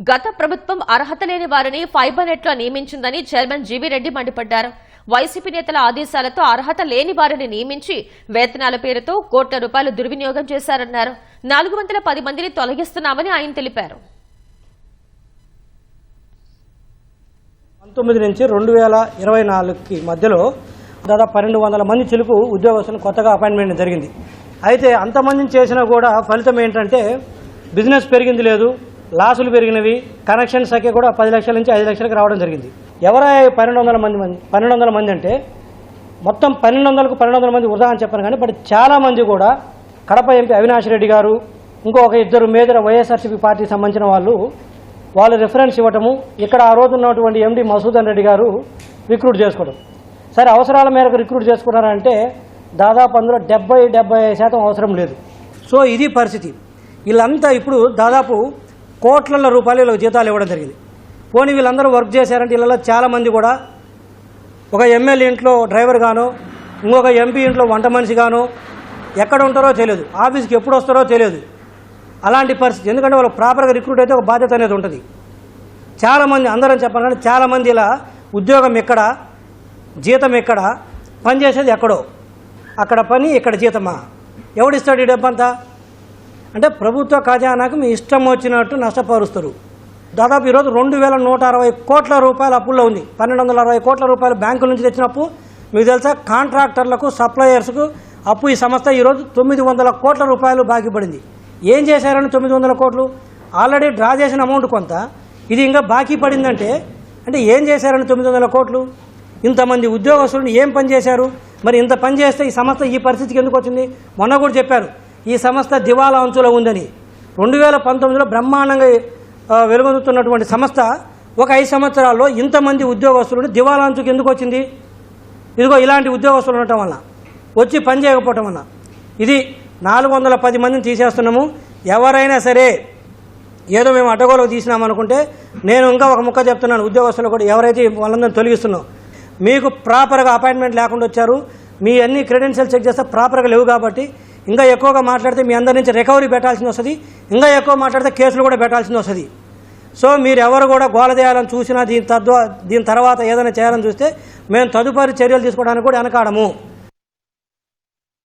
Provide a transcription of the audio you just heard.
గత ప్రభుత్వం అర్హత లేని వారిని ఫైబర్ నెట్లో నియమించిందని చైర్మన్ జీవీ రెడ్డి మండిపడ్డారు. వైసీపీ నేతల ఆదేశాలతో అర్హత లేని వారిని నియమించి వేతనాల పేరుతో కోట్ల రూపాయలు దుర్వినియోగం చేశారన్నారు. నాలుగు వందల పది మందిని తొలగిస్తున్నామని ఆయన తెలిపారు. పంతొమ్మిది నుంచి రెండు వేల ఇరవై నాలుగుకి మధ్యలో దాదాపు పన్నెండు వందల మంది చిలుకు ఉద్యోగస్తులు కొత్తగా అపాయింట్మెంట్ జరిగింది. అయితే అంతమందిని చేసినా కూడా ఫలితం ఏంటంటే బిజినెస్ పెరిగింది లేదు. లాసులు పెరిగినవి కనెక్షన్ సంఖ్య కూడా పది లక్షల నుంచి ఐదు లక్షలకు రావడం జరిగింది. ఎవరా పన్నెండు వందల మంది మంది? పన్నెండు వందల మంది అంటే మొత్తం పన్నెండు వందలకు పన్నెండు వందల మంది వృధా అని చెప్పాను కానీ బట్ చాలా మంది కూడా కడప ఎంపీ అవినాష్ రెడ్డి గారు ఇంకొక ఇద్దరు మేజర్ వైఎస్ఆర్సీపీ పార్టీకి సంబంధించిన వాళ్ళు వాళ్ళు రిఫరెన్స్ ఇవ్వటము ఇక్కడ ఆ రోజు ఉన్నటువంటి ఎండి మసూదన్ రెడ్డి గారు రిక్రూట్ చేసుకోవడం సరే అవసరాల మేరకు రిక్రూట్ చేసుకున్నారంటే దాదాపు అందులో డెబ్బై డెబ్బై శాతం అవసరం లేదు. సో ఇది పరిస్థితి. వీళ్ళంతా ఇప్పుడు దాదాపు కోట్ల రూపాయలు వీళ్ళకి జీతాలు ఇవ్వడం జరిగింది. పోనీ వీళ్ళందరూ వర్క్ చేశారంటే వీళ్ళలో చాలామంది కూడా ఒక ఎమ్మెల్యే ఇంట్లో డ్రైవర్ గాను ఇంకొక ఎంపీ ఇంట్లో వంట మనిషి గాను ఎక్కడ ఉంటారో తెలియదు. ఆఫీస్కి ఎప్పుడు వస్తారో తెలియదు. అలాంటి పరిస్థితి. ఎందుకంటే వాళ్ళు ప్రాపర్గా రిక్రూట్ అయితే ఒక బాధ్యత అనేది ఉంటుంది. చాలామంది అందరం చెప్పాలంటే చాలామంది ఇలా ఉద్యోగం ఎక్కడ జీతం ఎక్కడ పని చేసేది ఎక్కడో. అక్కడ పని ఇక్కడ జీతమా? ఎవడిస్తాడు ఈ డబ్బంతా? అంటే ప్రభుత్వ ఖజానాకు మీ ఇష్టం వచ్చినట్టు నష్టపరుస్తారు. దాదాపు ఈరోజు రెండు వేల నూట అరవై కోట్ల రూపాయల అప్పుల్లో ఉంది. పన్నెండు వందల అరవై కోట్ల రూపాయలు బ్యాంకుల నుంచి తెచ్చిన అప్పు. మీకు తెలుసా కాంట్రాక్టర్లకు సప్లయర్స్కు అప్పు ఈ సంస్థ ఈరోజు తొమ్మిది వందల కోట్ల రూపాయలు బాకీ పడింది. ఏం చేశారని తొమ్మిది వందల కోట్లు? ఆల్రెడీ డ్రా చేసిన అమౌంట్ కొంత. ఇది ఇంకా బాకీ పడిందంటే అంటే ఏం చేశారని తొమ్మిది వందల కోట్లు? ఇంతమంది ఉద్యోగస్తులను ఏం పని చేశారు? మరి ఇంత పని చేస్తే ఈ సంస్థ ఈ పరిస్థితికి ఎందుకు వచ్చింది? మొన్న కూడా చెప్పారు. ఈ సంస్థ దివాలా అంచులో ఉందని. రెండు వేల పంతొమ్మిదిలో బ్రహ్మాండంగా వెలుగొందుతున్నటువంటి సంస్థ ఒక ఐదు సంవత్సరాల్లో ఇంతమంది ఉద్యోగస్తులను దివాలా అంచుకు ఎందుకు వచ్చింది? ఇదిగో ఇలాంటి ఉద్యోగస్తులు ఉండటం వల్ల వచ్చి పని చేయకపోవటం వల్ల ఇది నాలుగు వందల పది మందిని తీసేస్తున్నాము. ఎవరైనా సరే ఏదో మేము అడ్డగోలకు తీసినామనుకుంటే నేను ఇంకా ఒక ముక్క చెప్తున్నాను ఉద్యోగస్తులు కూడా ఎవరైతే వాళ్ళందరినీ తొలగిస్తున్నాం మీకు ప్రాపర్గా అపాయింట్మెంట్ లేకుండా వచ్చారు. మీ అన్ని క్రెడెన్షియల్ చెక్ చేస్తే ప్రాపర్గా లేవు కాబట్టి ఇంకా ఎక్కువగా మాట్లాడితే మీ అందరి నుంచి రికవరీ పెట్టాల్సింది వస్తుంది. ఇంకా ఎక్కువ మాట్లాడితే కేసులు కూడా పెట్టాల్సింది వస్తుంది. సో మీరు ఎవరు కూడా గోల చేయాలని చూసినా దీని తద్వా దీని తర్వాత ఏదైనా చేయాలని చూస్తే మేము తదుపరి చర్యలు తీసుకోవడానికి కూడా వెనకాడము.